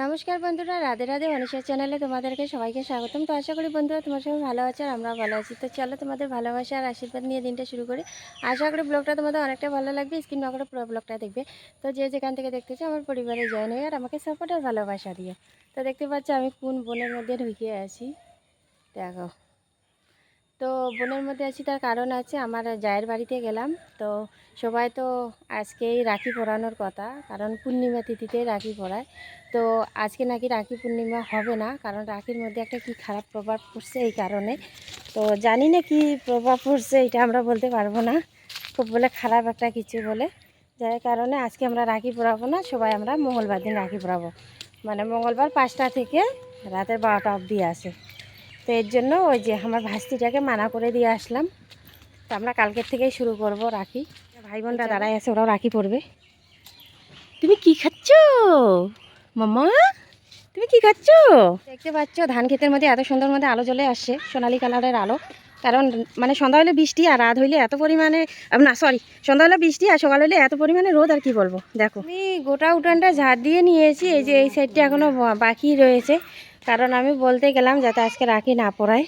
নমস্কার বন্ধুরা, রাধে রাধে মানুষের চ্যানেলে তোমাদেরকে সবাইকে স্বাগতম। তো আশা করি বন্ধুরা তোমার সবাই ভালো আছে আর আমরা ভালো আছি। তো চলো তোমাদের ভালোবাসা আর আশীর্বাদ নিয়ে দিনটা শুরু করি। আশা করি ব্লগটা তোমাদের অনেকটা ভালো লাগবে স্ক্রিন না করে পুরো ব্লগটা দেখবে। তো যে যেখান থেকে দেখতেছো আমার পরিবারে জয়েন হয়ে আর আমাকে সাপোর্ট আর ভালোবাসা দিয়ে তো দেখতে পাচ্ছ আমি কোন বোনের মধ্যে ঢুকিয়ে আছি। দেখো। তো বোনের মধ্যে আছি, তার কারণ আছে আমার জায়ের বাড়িতে গেলাম। তো সবাই তো আজকেই রাখি পরানোর কথা, কারণ পূর্ণিমা তিথিতে রাখি পরায়। তো আজকে নাকি রাখি পূর্ণিমা হবে না, কারণ রাখির মধ্যে একটা কি খারাপ প্রভাব পড়ছে এই কারণে। তো জানি না কি প্রভাব পড়ছে, এটা আমরা বলতে পারব না। খুব বলে খারাপ একটা কিছু বলে। যার কারণে আজকে আমরা রাখি পরাবো না, সবাই আমরা মঙ্গলবার দিন রাখি পরাবো। মানে মঙ্গলবার পাঁচটা থেকে রাতের বারোটা অবধি আসে তো এর জন্য ওই যে আমার ভাস্তিটাকে মানা করে দিয়ে আসলাম। তো আমরা কালকের থেকেই শুরু করব রাখি। ভাই বোনরা দাঁড়ায় আছে ওরাও রাখি পরবে তুমি কি খাচ্ছ? মামা তুমি কি খাচ্ছ? দেখতে পাচ্ছ ধান ক্ষেতের মধ্যে এত সুন্দর মধ্যে আলো জ্বলে আসছে সোনালি কালারের আলো। কারণ মানে সন্ধ্যা হলে বৃষ্টি আর রাত হইলে এত পরিমাণে না সরি সন্ধ্যা হলে বৃষ্টি আর সকাল হলে এত পরিমাণে রোদ আর কি বলব? দেখো। আমি গোটা উঠানটা ঝাড় দিয়ে নিয়েছি এই যে এই সাইডটা এখনও বা- বাকি রয়েছে। কারণ আমি বলতে গেলাম যাতে আজকে রাখি না পড়ায়।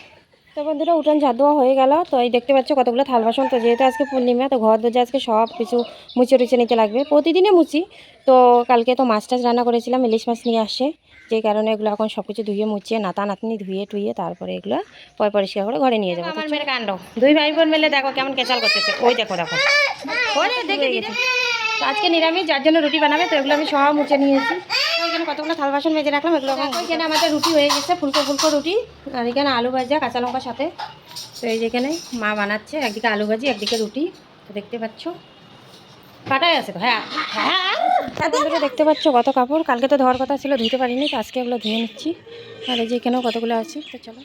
তো বন্ধুরা, উঠান ঝাড় দেওয়া হয়ে গেল। তো এই দেখতে পাচ্ছ কতগুলো থাল বাসন। তো যেহেতু আজকে পূর্ণিমা, তো ঘর দরজা আজকে সব কিছু মুছে টুচে নিতে লাগবে। প্রতিদিনে মুছি। তো কালকে তো মাছ টাছ রান্না করেছিলাম, ইলিশ মাছ নিয়ে আসে। যে কারণে এগুলো এখন সব কিছু ধুয়ে মুছিয়ে নাতা নাতনি ধুয়ে টুয়ে তারপরে এগুলো পয় পরিষ্কার করে ঘরে নিয়ে যাব। কাণ্ড। দুই ভাই বোন মেলে দেখো কেমন কেচাল করতেছে। ওই দেখো দেখো। দেখে গেছে তো আজকে নিরামিষ, যার জন্য রুটি বানাবে, তো এগুলো আমি সব মুছে নিয়েছি। এখানে কতগুলো থাল বাসন মেজে রাখলাম এগুলো এখানে আমাদের রুটি হয়ে গেছে ফুলকো ফুলকো রুটি আর এখানে আলু ভাজা কাঁচা লঙ্কার সাথে। তো এই যেখানে মা বানাচ্ছে একদিকে আলু ভাজি একদিকে রুটি তো দেখতে পাচ্ছ। কাটাই আছে তো? হ্যাঁ হ্যাঁ। দেখতে পাচ্ছ কত কাপড়। কালকে তো ধোয়ার কথা ছিল ধুতে পারিনি তো আজকে এগুলো ধুয়ে নিচ্ছি। আর এই যে এখানেও কতগুলো আছে তো চলো।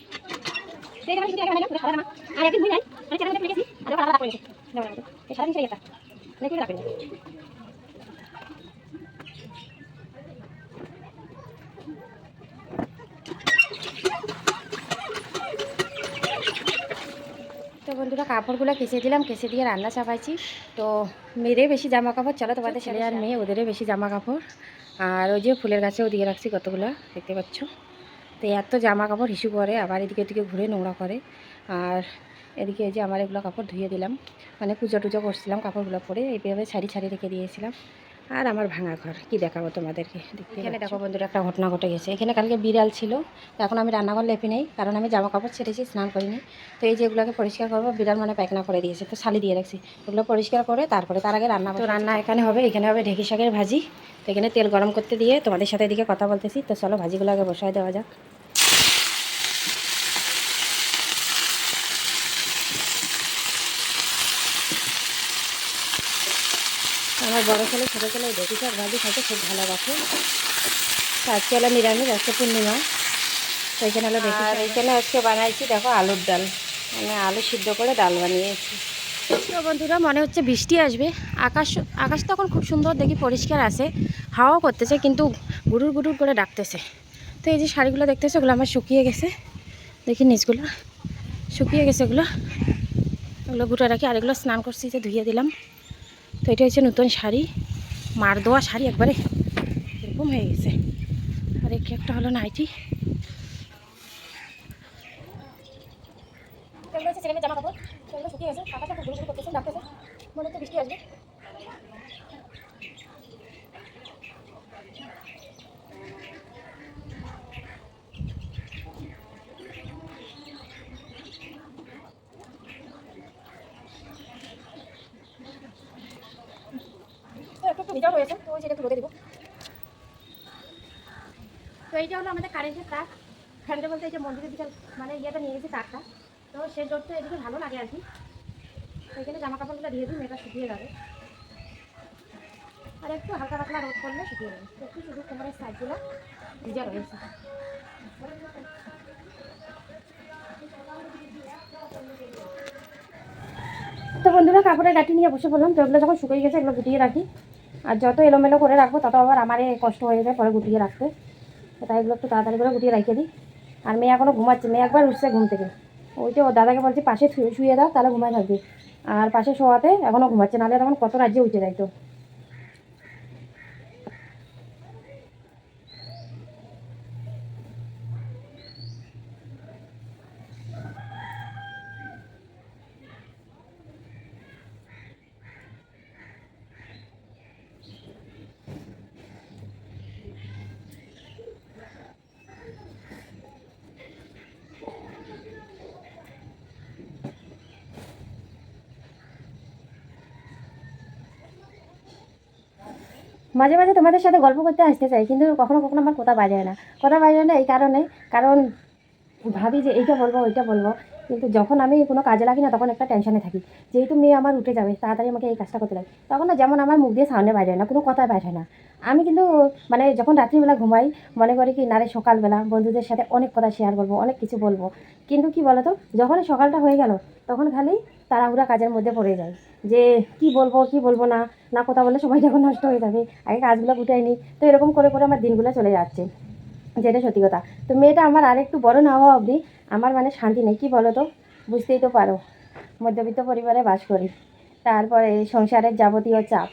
বন্ধুরা কাপড়গুলো কেচে দিলাম কেচে দিয়ে রান্না চাপাইছি। তো মেয়েদের বেশি জামা কাপড় চলো তোমাদের ছেলে আর মেয়ে ওদেরও বেশি জামা কাপড় আর ওই যে ফুলের গাছেও দিয়ে রাখছি কতগুলো দেখতে পাচ্ছ? তো এত জামা কাপড় হিসু করে আবার এদিকে এদিকে ঘুরে নোংরা করে। আর এদিকে এই যে আমার এগুলো কাপড় ধুয়ে দিলাম। মানে পুজো টুজো করছিলাম কাপড়গুলো পরে এইভাবে ছাড়ি ছাড়ি রেখে দিয়েছিলাম। আর আমার ভাঙা ঘর কি দেখাবো তোমাদেরকে? এখানে দেখো বন্ধুরা একটা ঘটনা ঘটে গেছে। এখানে কালকে বিড়াল ছিল তো এখন আমি রান্নাঘর লেপি নেই কারণ আমি জামা কাপড় ছেড়েছি স্নান করিনি। তো এই যেগুলোকে পরিষ্কার করব বিড়াল মানে পায়খানা করে দিয়েছে তো শালি দিয়ে রাখছি। ওগুলো পরিষ্কার করে তারপরে তার আগে রান্না তো রান্না এখানে হবে এখানে হবে ঢেকি শাকের ভাজি। তো এখানে তেল গরম করতে দিয়ে তোমাদের সাথে এদিকে কথা বলতেছি তো চলো ভাজিগুলো আগে বসায় দেওয়া যাক। আমার বড় ছেলে ছোটো ছেলে দেখি শাক ভাজি খাইতে খুব ভালোবাসে। আজকে হলো নিরামিষ আজকে পূর্ণিমা। তো এখানে হলো শাক এখানে আজকে বানাইছি দেখো আলুর ডাল। মানে আলু সিদ্ধ করে ডাল বানিয়েছি। তো বন্ধুরা মনে হচ্ছে বৃষ্টি আসবে। আকাশ আকাশ তখন খুব সুন্দর দেখি পরিষ্কার আছে। হাওয়াও করতেছে কিন্তু গুড়ুর গুড়ুর করে ডাকতেছে। তো এই যে শাড়িগুলো দেখতেছে ওগুলো আমার শুকিয়ে গেছে। দেখি নিচগুলো। শুকিয়ে গেছে ওগুলো। ওগুলো গুটা রাখি আর এগুলো স্নান করছি যে ধুয়ে দিলাম। তো এটা হচ্ছে নতুন শাড়ি। মার দেওয়া শাড়ি একবারে এরকম হয়ে গেছে। আর একে একটা হলো নাইটি ছেলে মেয়ে জামা কাপড় শুকিয়ে গেছে। আকাশটা খুব মনে হচ্ছে বৃষ্টি আসবে। ভিজাও রয়েছে তো যেটা একটু রোদে তো এইটা হলো আমাদের কারেন্টের তার কারেন্টে বলতে এই যে মন্দিরের দিকে মানে ইয়েটা নিয়ে গেছি তারটা তো সেই রোদটা এদিকে ভালো লাগে আর কি। এখানে জামা কাপড়গুলো দিয়ে দিই, মেয়েটা শুকিয়ে যাবে। আর একটু হালকা পাতলা রোদ করলে শুকিয়ে যাবে। একটু শুধু কোমরের সাইডগুলো ভিজা রয়েছে। তো বন্ধুরা, কাপড়ের গাঁটি নিয়ে বসে পড়লাম। তো এগুলো যখন শুকিয়ে গেছে, এগুলো গুটিয়ে রাখি। আর যত এলোমেলো করে রাখব, তত আবার আমারে কষ্ট হয়ে যায়, পরে গুটিয়ে রাখতে। তাই এগুলো একটু তাড়াতাড়ি করে গুটিয়ে রেখে দিই। আর মেয়ে এখনও ঘুমাচ্ছে, মেয়ে একবার উঠছে ঘুম থেকে। ওই যে ও দাদাকে বলছি, পাশে শুয়ে দাও, তাহলে ঘুমায় থাকবে। আর পাশে শোয়াতে এখনও ঘুমাচ্ছে, নাহলে তখন কত রাজ্যে উঠে যাইতো মাঝে মাঝে তোমাদের সাথে গল্প করতে আসতে চাই, কিন্তু কখনো কখনো আমার কথা বাজায় না। কথা বাজায় না এই কারণে, কারণ ভাবি যে এইটা বলব, ওইটা বলব। কিন্তু যখন আমি কোনো কাজে লাগি না, তখন একটা টেনশনে থাকি। যেহেতু মেয়ে আমার উঠে যাবে, তাড়াতাড়ি আমাকে এই কাজটা করতে লাগে তখন না যেমন আমার মুখ দিয়ে সামনে বাইরে না, কোনো কথা বাইরে না। আমি কিন্তু মানে যখন রাত্রিবেলা ঘুমাই, মনে করি কি নারে সকালবেলা বন্ধুদের সাথে অনেক কথা শেয়ার করব, অনেক কিছু বলব। কিন্তু কি বলতো, যখন সকালটা হয়ে গেল, তখন খালি তাড়াহুড়া কাজের মধ্যে পড়ে যায় যে কি বলব কি বলব না না কথা বললে সময় যখন নষ্ট হয়ে যাবে, আগে কাজগুলো গুটাই নিই। তো এরকম করে করে আমার দিনগুলো চলে যাচ্ছে। যেটা সত্যি কথা। তো মেয়েটা আমার আর একটু বড় না হওয়া অবধি আমার মানে শান্তি নেই, কী বলো তো? বুঝতেই তো পারো। মধ্যবিত্ত পরিবারে বাস করি। তারপরে সংসারের যাবতীয় চাপ।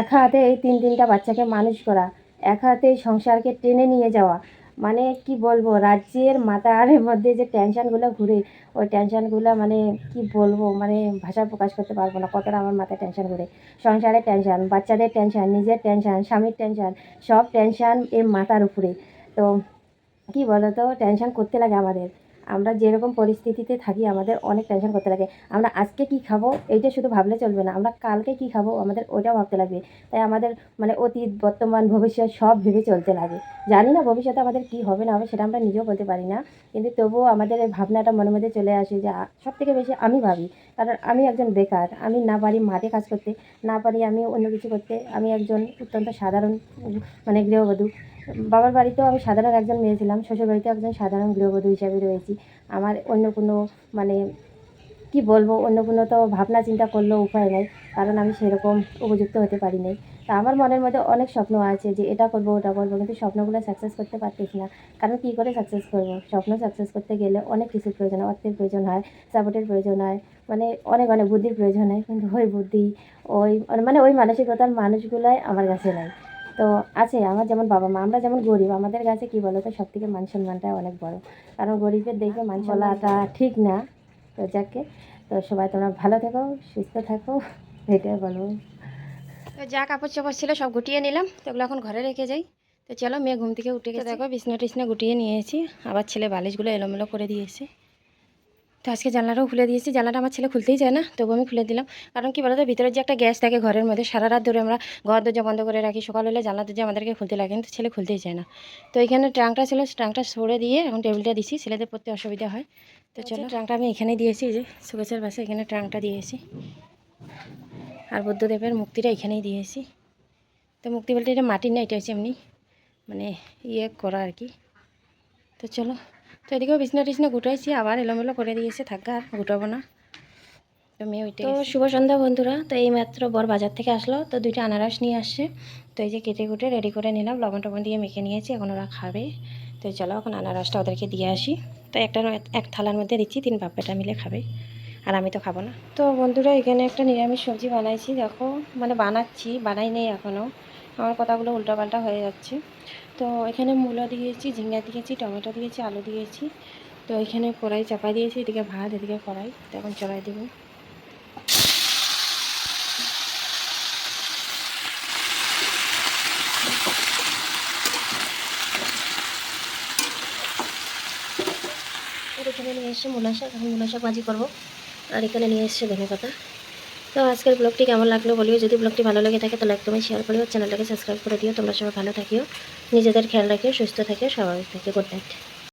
এক হাতে এই তিন তিনটা বাচ্চাকে মানুষ করা, এক হাতে সংসারকে টেনে নিয়ে যাওয়া। মানে কি বলব, রাজ্যের মাথার মধ্যে যে টেনশনগুলো ঘুরে, ওই টেনশনগুলো মানে কি বলব মানে ভাষা প্রকাশ করতে পারব না। কতটা আমার মাথায় টেনশন ঘুরে। সংসারের টেনশন, বাচ্চাদের টেনশন, নিজের টেনশন, স্বামীর টেনশন, সব টেনশান এই মাথার উপরে। তো কি বলো তো, টেনশন করতে লাগে আমাদের। আমরা যেরকম পরিস্থিতিতে থাকি, আমাদের অনেক টেনশন করতে লাগে। আমরা আজকে কি খাব, এইটা শুধু ভাবলে চলবে না। আমরা কালকে কি খাব, আমাদের ওইটাও ভাবতে লাগবে। তাই আমাদের মানে অতীত, বর্তমান, ভবিষ্যৎ সব ভেবে চলতে লাগে। জানি না ভবিষ্যতে আমাদের কি হবে, না হবে, সেটা আমরা নিজেও বলতে পারি না। কিন্তু তবুও আমাদের এই ভাবনাটা মনের মধ্যে চলে আসে যে সব থেকে বেশি আমি ভাবি। কারণ আমি একজন বেকার, আমি না পারি মাঠে কাজ করতে, না পারি আমি অন্য কিছু করতে। আমি একজন অত্যন্ত সাধারণ মানে গৃহবধূ। বাবার বাড়িতেও আমি সাধারণ একজন মেয়ে ছিলাম শ্বশুর বাড়িতেও একজন সাধারণ গৃহবধূ হিসাবে রয়েছি। আমার অন্য কোনো মানে কি বলব, অন্য কোনো তো ভাবনা চিন্তা করলেও উপায় নেই, কারণ আমি সেরকম উপযুক্ত হতে পারি নাই। তা আমার মনের মধ্যে অনেক স্বপ্ন আছে যে এটা করব, ওটা করব, কিন্তু স্বপ্নগুলো সাকসেস করতে পারতেছি না। কারণ কী করে সাকসেস করব? স্বপ্ন সাকসেস করতে গেলে অনেক কিছুর প্রয়োজন হয় অর্থের প্রয়োজন হয় সাপোর্টের প্রয়োজন হয় মানে অনেক অনেক বুদ্ধির প্রয়োজন হয়, কিন্তু ওই বুদ্ধি, ওই মানে ওই মানসিকতার মানুষগুলাই আমার কাছে নাই। তো আছে আমার যেমন বাবা মা আমরা যেমন গরিব আমাদের কাছে কী বলো তো সব থেকে মান সম্মানটা অনেক বড়। কারণ গরিবের দেখবে মান বলাটা ঠিক না। তো যাকে তো সবাই তোমরা ভালো থেকো সুস্থ থাকো এটাই বলব। তো যা কাপড় চাপড় ছিল সব গুটিয়ে নিলাম তো ওগুলো এখন ঘরে রেখে যাই। তো চলো মেয়ে ঘুম থেকে উঠে গেছে। দেখো বিছনা টিছনা গুটিয়ে নিয়েছি আবার ছেলে বালিশগুলো এলোমেলো করে দিয়েছে। তো আজকে জানলাটাও খুলে দিয়েছি। জানলাটা আমার ছেলে খুলতেই চায় না তবু আমি খুলে দিলাম। কারণ কি বলতো ভিতরে যে একটা গ্যাস থাকে ঘরের মধ্যে সারা রাত ধরে আমরা ঘর দরজা বন্ধ করে রাখি। সকাল হলে জানলা দরজা আমাদেরকে খুলতে লাগে কিন্তু ছেলে খুলতেই চায় না। তো এখানে ট্রাঙ্কটা ছিল ট্রাঙ্কটা সরে দিয়ে এখন টেবিলটা দিছি ছেলেদের পড়তে অসুবিধা হয়। তো চলো ট্রাঙ্কটা আমি এখানেই দিয়েছি যে সুগেছের পাশে এখানে ট্রাঙ্কটা দিয়েছি। আর বুদ্ধদেবের মুক্তিটা এখানেই দিয়েছি। তো মুক্তি বলতে এটা মাটির না এটা হচ্ছে এমনি মানে ইয়ে করা আর কি। তো চলো। তো এদিকেও বিছনা টিছনা গুটাইছি আবার এলোমেলো করে দিয়েছে থাকা আর গুটাবো না। তো মেয়ে ওইটাই তো শুভ সন্ধ্যা বন্ধুরা তো এই মাত্র বর বাজার থেকে আসলো তো দুইটা আনারস নিয়ে আসছে। তো এই যে কেটে কুটে রেডি করে নিলাম লবণ টবণ দিয়ে মেখে নিয়েছি এখন ওরা খাবে। তো চলো এখন আনারসটা ওদেরকে দিয়ে আসি। তো একটা এক থালার মধ্যে দিচ্ছি তিন বাপ্পাটা মিলে খাবে আর আমি তো খাব না। তো বন্ধুরা এখানে একটা নিরামিষ সবজি বানাইছি দেখো মানে বানাচ্ছি বানাই নেই এখনও আমার কথাগুলো উল্টাপাল্টা হয়ে যাচ্ছে। তো এখানে মূলো দিয়েছি, ঝিঙ্গা দিয়েছি, টমেটো দিয়েছি, আলু দিয়েছি। তো এখানে কড়াই চাপা দিয়েছি, এদিকে ভাত, এদিকে কড়াই। তো এখন চড়াই দেবো। এখানে নিয়ে এসছে মূলা এখন মূলা ভাজি করব। আর এখানে নিয়ে এসছে ধনে পাতা। তো আজকের ব্লগটি কেমন লাগল বলিও যদি ব্লগটি ভালো লেগে থাকে তাহলে একদমই শেয়ার করিও, চ্যানেলটাকে সাবস্ক্রাইব করে দিও, তোমরা সবাই ভালো থাকিও, নিজেদের খেয়াল রাখিও, সুস্থ থাকিও, স্বাভাবিক থাকিও গুড নাইট